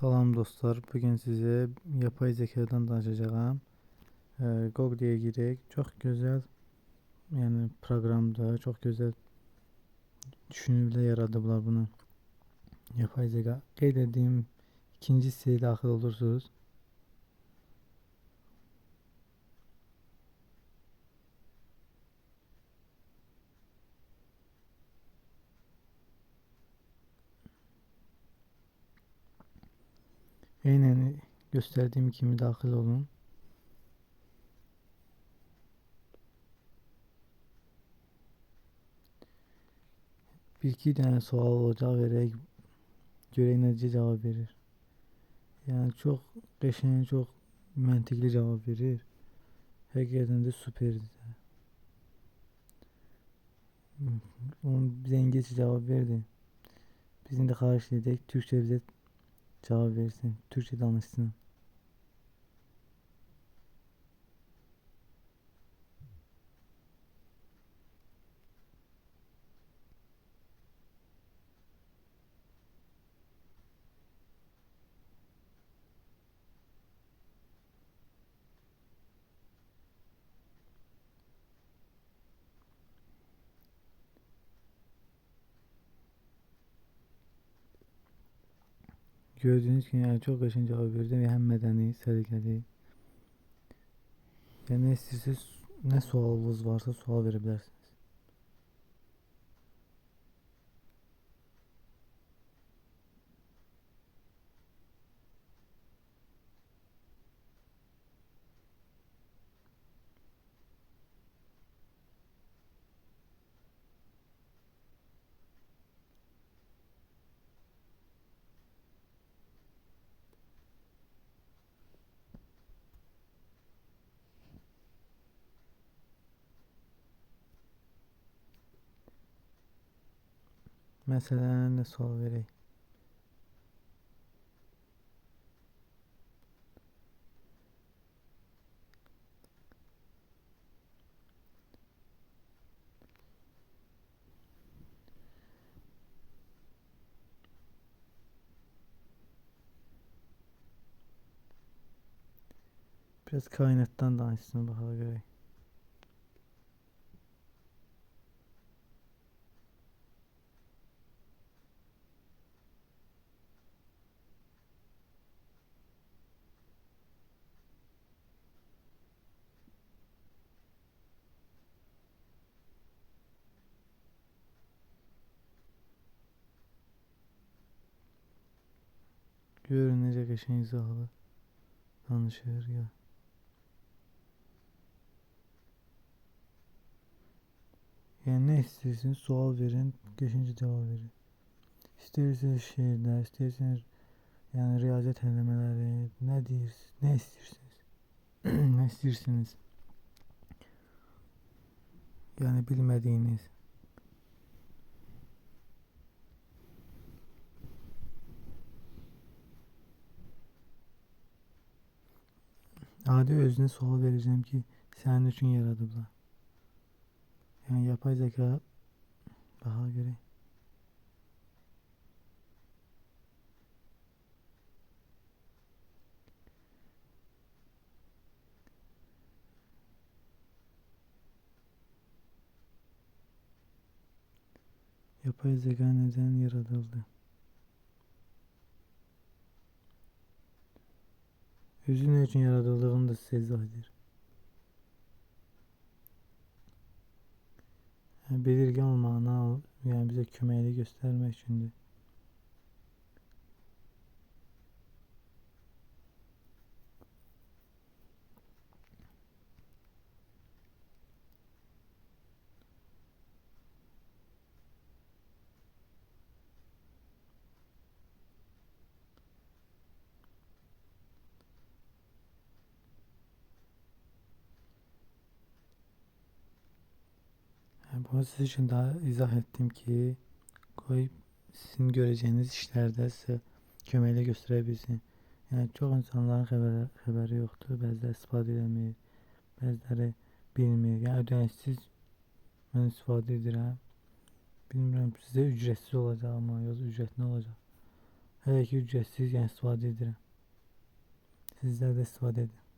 Salam dostlar. Bugün size yapay zekadan danışacağım. Ee, Google'ye girerek çok güzel yani programda çok güzel düşünüble yaradıblar bunu. Yapay zeka. Qeyd ikinci siteye daxil olursunuz. Aynen gösterdiğim gibi dahil olun. Bir iki tane sual olacak vererek göre nece cevap verir. Yani çok qəşəng, çok məntiqli cevap verir. Həqiqətən də süperdir. Onun bize İngilizce cevap verdi. Bizim de edək Türkçe bize cevap versin. Türkçe danışsın. Gördüğünüz gibi yani çok kaşın cevap verdi ve hem medeni, səliqəli. Yani ne istəyirsiniz, ne sualınız varsa sual verebilirsiniz. Mesela ne sual vereyim? Biraz kainattan danışsın bakalım göreyim. Görünecek eşeğin izahlı danışır ya. Yani ne istiyorsunuz sual verin, geçince cevap verin. İsterseniz şiirler, isterseniz yani riyazet elemeleri, ne diyorsunuz, ne istiyorsunuz, ne istiyorsunuz. Yani bilmediğiniz. Adi özüne sual vereceğim ki senin için yaradıblar. Yani yapay zeka daha göre. Yapay zeka neden yaratıldı? Özü ne için yaratıldığını da eder. Yani belirgin olmağına yani bize köməkli göstermek üçündür. Bunu siz için daha izah ettim ki koyup sizin göreceğiniz işlerde size köməklə göstərebilsin. Yani çok insanların xəbəri, xəbəri yoxdur. Bəziləri istifadə edəmir, bəziləri bilmir. Yəni ödənişsiz mən istifadə edirəm. Bilmirəm sizə ücretsiz olacaq amma yoxsa ücretli olacaq. Hələ ki ücretsiz, yəni istifadə edirəm. Sizlər də istifadə edin.